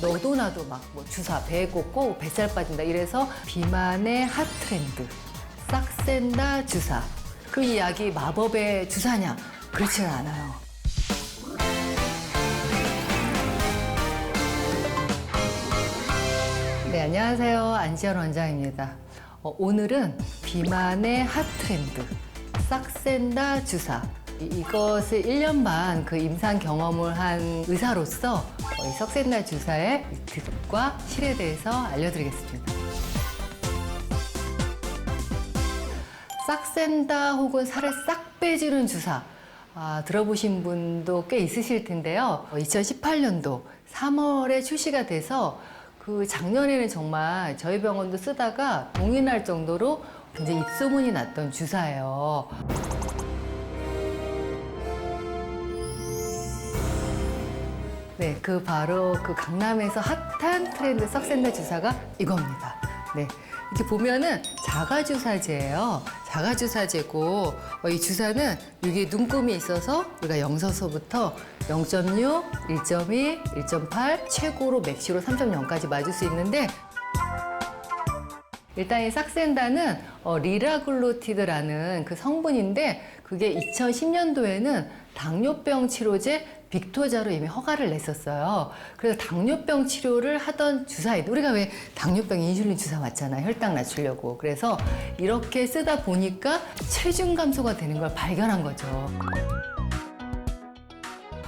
너도 나도 막 뭐 주사 배 꽂고 뱃살 빠진다 이래서 비만의 핫 트렌드 싹 센다 주사 그 이야기 마법의 주사냐 그렇지는 않아요. 네, 안녕하세요. 안지연 원장입니다. 어, 오늘은 비만의 핫 트렌드, 싹 센다 주사. 이- 이것을 1년 반 그 임상 경험을 한 의사로서 어, 이 싹센다 주사의 득과 실에 대해서 알려드리겠습니다. 싹 센다 혹은 살을 싹 빼주는 주사. 아, 들어보신 분도 꽤 있으실 텐데요. 2018년도 3월에 출시가 돼서 그 작년에는 정말 저희 병원도 쓰다가 동의날 정도로 굉장히 입소문이 났던 주사예요. 네, 그 바로 그 강남에서 핫한 트렌드 썩센다 주사가 이겁니다. 네. 이렇게 보면은 자가주사제예요. 자가주사제고 어, 이 주사는 여기 눈금이 있어서 우리가 0서서부터 0.6, 1.2, 1.8, 최고로 맥시로 3.0까지 맞을 수 있는데 일단 이 싹센다는 어, 리라글루티드라는 그 성분인데 그게 2010년도에는 당뇨병 치료제 빅토자로 이미 허가를 냈었어요. 그래서 당뇨병 치료를 하던 주사인데 우리가 왜 당뇨병 인슐린 주사 맞잖아요. 혈당 낮추려고. 그래서 이렇게 쓰다 보니까 체중 감소가 되는 걸 발견한 거죠.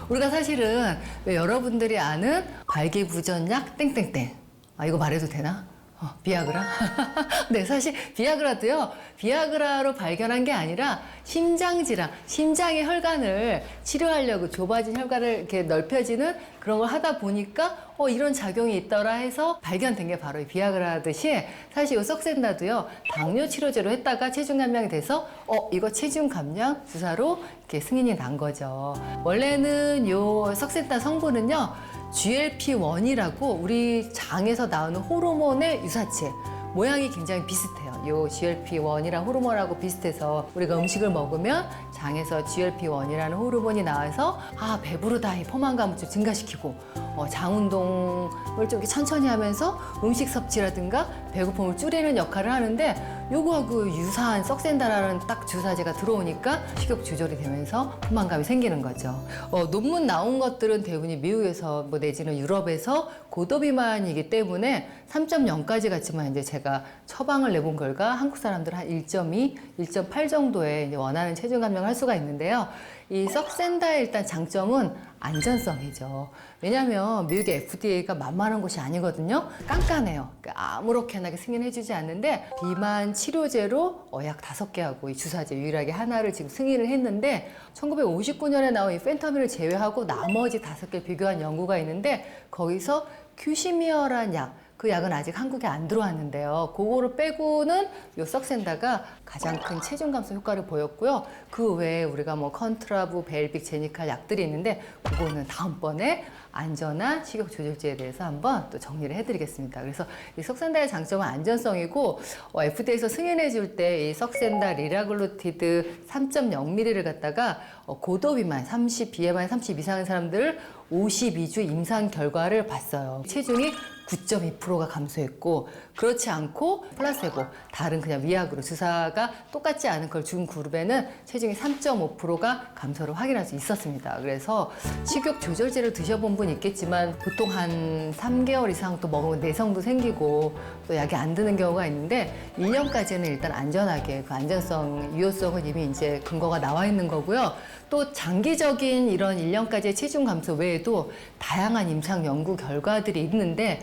우리가 사실은 왜 여러분들이 아는 발기부전약 땡땡땡. 아, 이거 말해도 되나? 어, 비아그라? 네, 사실 비아그라도요, 비아그라로 발견한 게 아니라 심장 질환, 심장의 혈관을 치료하려고 좁아진 혈관을 이렇게 넓혀지는 그런 걸 하다 보니까 어, 이런 작용이 있더라 해서 발견된 게 바로 이 비아그라듯이 사실 이 썩센다도요, 당뇨 치료제로 했다가 체중 감량이 돼서 어, 이거 체중 감량 주사로 이렇게 승인이 난 거죠. 원래는 요 썩센다 성분은요, GLP-1이라고 우리 장에서 나오는 호르몬의 유사체. 모양이 굉장히 비슷해요. 요 GLP-1이랑 호르몬하고 비슷해서 우리가 음식을 먹으면 장에서 GLP-1이라는 호르몬이 나와서 아 배부르다 이 포만감을 좀 증가시키고 어, 장 운동을 좀 이렇게 천천히 하면서 음식 섭취라든가 배고픔을 줄이는 역할을 하는데 요거하고 유사한 썩센다라는 딱 주사제가 들어오니까 식욕 조절이 되면서 포만감이 생기는 거죠. 어, 논문 나온 것들은 대부분이 미국에서 뭐 내지는 유럽에서 고도비만이기 때문에 3.0까지 갔지만 이제 제가 처방을 내본 결과 한국 사람들 한 1.2, 1.8 정도의 원하는 체중 감량을 할 수가 있는데요. 이 썩센다의 일단 장점은 안전성이죠. 왜냐하면 미국의 FDA가 만만한 곳이 아니거든요. 깐깐해요. 그러니까 아무렇게나 승인해주지 않는데 비만 치료제로 어, 약 다섯 개 하고 이 주사제 유일하게 하나를 지금 승인을 했는데 1959년에 나온 이 펜타민을 제외하고 나머지 다섯 개 비교한 연구가 있는데 거기서 큐시미어란 약 그 약은 아직 한국에 안 들어왔는데요. 그거를 빼고는 요 썩센다가 가장 큰 체중 감소 효과를 보였고요. 그 외에 우리가 뭐 컨트라부, 벨빅, 제니칼 약들이 있는데 그거는 다음번에 안전한 식욕 조절제에 대해서 한번 또 정리를 해드리겠습니다. 그래서 이 썩센다의 장점은 안전성이고 어, FDA에서 승인해 줄 때이 썩센다 리라글루티드 3.0ml를 갖다가 어, 고도 비만 30 BMI 30 이상인 사람들 52주 임상 결과를 봤어요. 체중이 9.2%가 감소했고 그렇지 않고 플라세보 다른 그냥 위약으로 주사가 똑같지 않은 걸 준 그룹에는 체중이 3.5%가 감소를 확인할 수 있었습니다. 그래서 식욕 조절제를 드셔본 분 있겠지만 보통 한 3개월 이상 또 먹으면 내성도 생기고 또 약이 안 드는 경우가 있는데 1년까지는 일단 안전하게 그 안전성 유효성은 이미 이제 근거가 나와 있는 거고요. 또 장기적인 이런 1년까지의 체중 감소 외에도 다양한 임상 연구 결과들이 있는데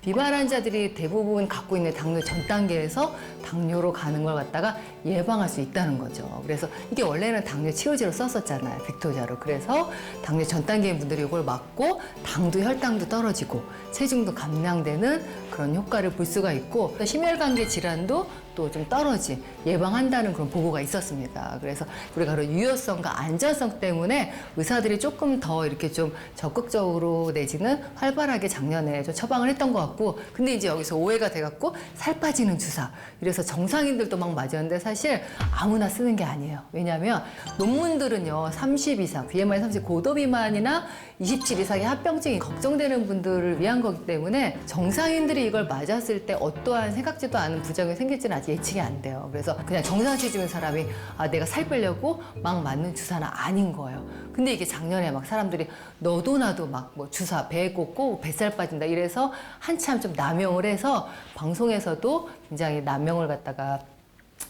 비만 환자들이 대부분 갖고 있는 당뇨 전 단계에서 당뇨로 가는 걸 갖다가 예방할 수 있다는 거죠. 그래서 이게 원래는 당뇨 치료제로 썼었잖아요. 빅토자로. 그래서 당뇨 전 단계인 분들이 이걸 맞고 당도 혈당도 떨어지고 체중도 감량되는 그런 효과를 볼 수가 있고 또 심혈관계 질환도 또 좀 떨어지 예방한다는 그런 보고가 있었습니다. 그래서 우리가 그런 유효성과 안전성 때문에 의사들이 조금 더 이렇게 좀 적극적으로 내지는 활발하게 작년에 좀 처방을 했던 것 같고 근데 이제 여기서 오해가 돼갖고 살 빠지는 주사 이래서 정상인들도 막 맞았는데 사실 아무나 쓰는 게 아니에요. 왜냐하면 논문들은요 30 이상 BMI 30 고도 비만이나 27 이상의 합병증이 걱정되는 분들을 위한 거기 때문에 정상인들이 이걸 맞았을 때 어떠한 생각지도 않은 부작용이 생길지는 아직 예측이 안 돼요. 그래서 그냥 정상 체중인 사람이 아 내가 살 빼려고 막 맞는 주사는 아닌 거예요. 근데 이게 작년에 막 사람들이 너도 나도 막 뭐 주사 배에 꽂고 뱃살 빠진다 이래서 한참 좀 남용을 해서 방송에서도 굉장히 남용을 갖다가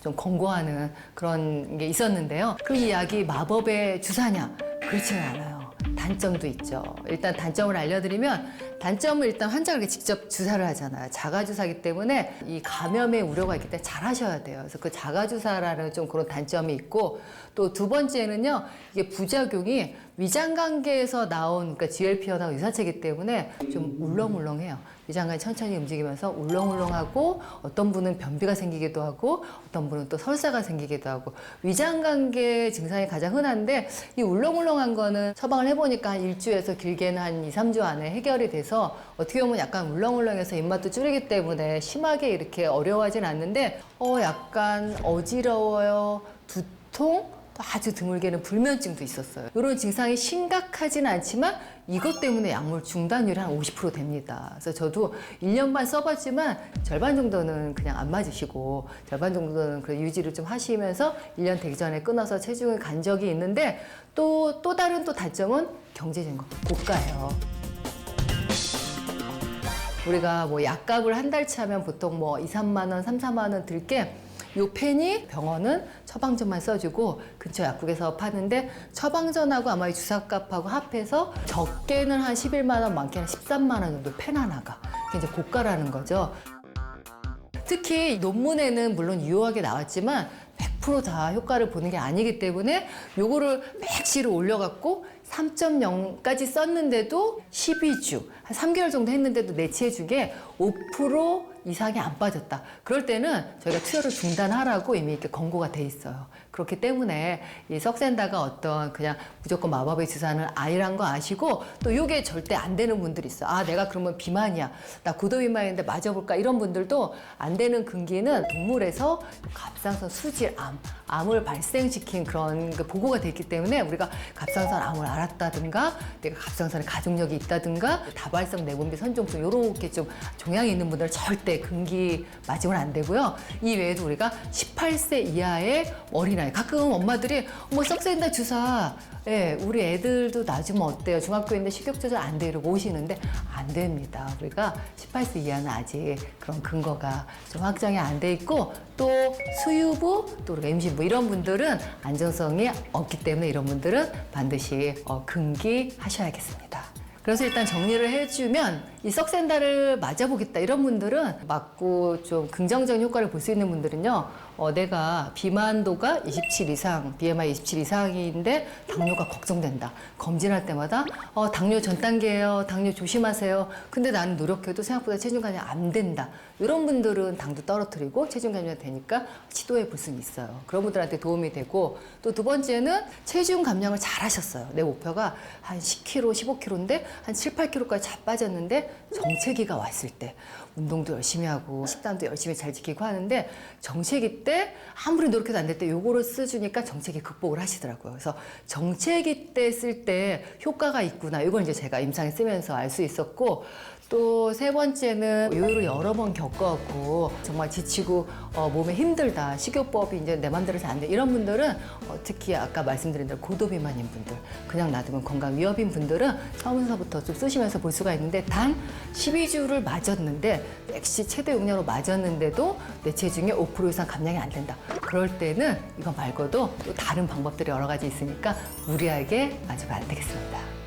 좀 권고하는 그런 게 있었는데요. 그 이야기 마법의 주사냐? 그렇지는 않아요. 단점도 있죠. 일단 단점을 알려드리면 단점은 일단 환자가 이렇게 직접 주사를 하잖아요. 자가주사기 때문에 이 감염의 우려가 있기 때문에 잘 하셔야 돼요. 그래서 그 자가주사라는 좀 그런 단점이 있고 또 두 번째는요. 이게 부작용이 위장관계에서 나온 그러니까 GLP-1하고 유사체이기 때문에 좀 울렁울렁해요. 위장관이 천천히 움직이면서 울렁울렁하고 어떤 분은 변비가 생기기도 하고 어떤 분은 또 설사가 생기기도 하고 위장관계 증상이 가장 흔한데 이 울렁울렁한 거는 처방을 해보니까 한 일주에서 길게는 한 2, 3주 안에 해결이 돼서 어떻게 보면 약간 울렁울렁해서 입맛도 줄이기 때문에 심하게 이렇게 어려워하진 않는데 어 약간 어지러워요 두통 또 아주 드물게는 불면증도 있었어요. 이런 증상이 심각하진 않지만 이것 때문에 약물 중단율이 한 50% 됩니다. 그래서 저도 1년 반 써봤지만 절반 정도는 그냥 안 맞으시고 절반 정도는 그 유지를 좀 하시면서 1년 되기 전에 끊어서 체중을 간 적이 있는데 또, 또 다른 또 단점은 경제적인 거. 고가예요. 우리가 뭐 약값을 한 달치 하면 보통 뭐 2, 3만 원, 3, 4만 원 들게 요 펜이 병원은 처방전만 써주고 근처 약국에서 파는데 처방전하고 아마 이 주사값하고 합해서 적게는 한 11만 원, 많게는 13만 원 정도 펜 하나가 이제 고가라는 거죠. 특히 논문에는 물론 유효하게 나왔지만 100%다 효과를 보는 게 아니기 때문에 요거를 맥시로 올려갖고 3.0까지 썼는데도 12주, 한 3개월 정도 했는데도 내 체중에 5% 이상이 안 빠졌다. 그럴 때는 저희가 투여를 중단하라고 이미 이렇게 권고가 돼 있어요. 그렇기 때문에 이 석센다가 어떤 그냥 무조건 마법의 주사는 아니란 거 아시고 또 이게 절대 안 되는 분들이 있어. 아, 내가 그러면 비만이야. 나 고도 비만인데 맞아볼까? 이런 분들도 안 되는 근기는 동물에서 갑상선 수질암, 암을 발생시킨 그런 그 보고가 돼 있기 때문에 우리가 갑상선 암을 알았다든가 내가 갑상선에 가족력이 있다든가 다발성 내분비 선종증 요렇게 좀 종양이 있는 분들은 절대 근기 맞으면 안 되고요. 이 외에도 우리가 18세 이하의 어린아이 가끔 엄마들이 뭐 썩센다 주사 예, 우리 애들도 놔주면 어때요? 중학교인데 식욕 조절 안 돼. 이러고 오시는데 안 됩니다. 우리가 18세 이하는 아직 그런 근거가 좀 확정이 안 돼 있고 또 수유부 또 우리가 임신부 이런 분들은 안정성이 없기 때문에 이런 분들은 반드시 어, 금기하셔야겠습니다. 그래서 일단 정리를 해주면 이 썩센다를 맞아보겠다 이런 분들은 맞고 좀 긍정적인 효과를 볼 수 있는 분들은요 어, 내가 비만도가 27 이상 BMI 27 이상인데 당뇨가 걱정된다. 검진할 때마다 어, 당뇨 전 단계예요. 당뇨 조심하세요. 근데 나는 노력해도 생각보다 체중 감량이 안 된다. 이런 분들은 당도 떨어뜨리고 체중 감량이 되니까 시도해 볼 수는 있어요. 그런 분들한테 도움이 되고 또 두 번째는 체중 감량을 잘 하셨어요. 내 목표가 한 10kg 15kg인데 한 7, 8kg까지 잘 빠졌는데 정체기가 왔을 때 운동도 열심히 하고 식단도 열심히 잘 지키고 하는데 정체기 때 아무리 노력해도 안 될 때 요거를 써주니까 정체기 극복을 하시더라고요. 그래서 정체기 때 쓸 때 효과가 있구나. 이걸 이제 제가 임상에 쓰면서 알 수 있었고 또 세 번째는 요요를 여러 번 겪어갖고 정말 지치고 어, 몸에 힘들다 식욕법이 이제 내 맘대로 잘 안 돼 이런 분들은 어, 특히 아까 말씀드린 대로 고도비만인 분들 그냥 놔두면 건강 위협인 분들은 처음서부터 좀 쓰시면서 볼 수가 있는데 단 12주를 맞았는데 맥시 최대 용량으로 맞았는데도 내 체중에 5% 이상 감량이 안 된다 그럴 때는 이거 말고도 또 다른 방법들이 여러 가지 있으니까 무리하게 맞으면 안 되겠습니다.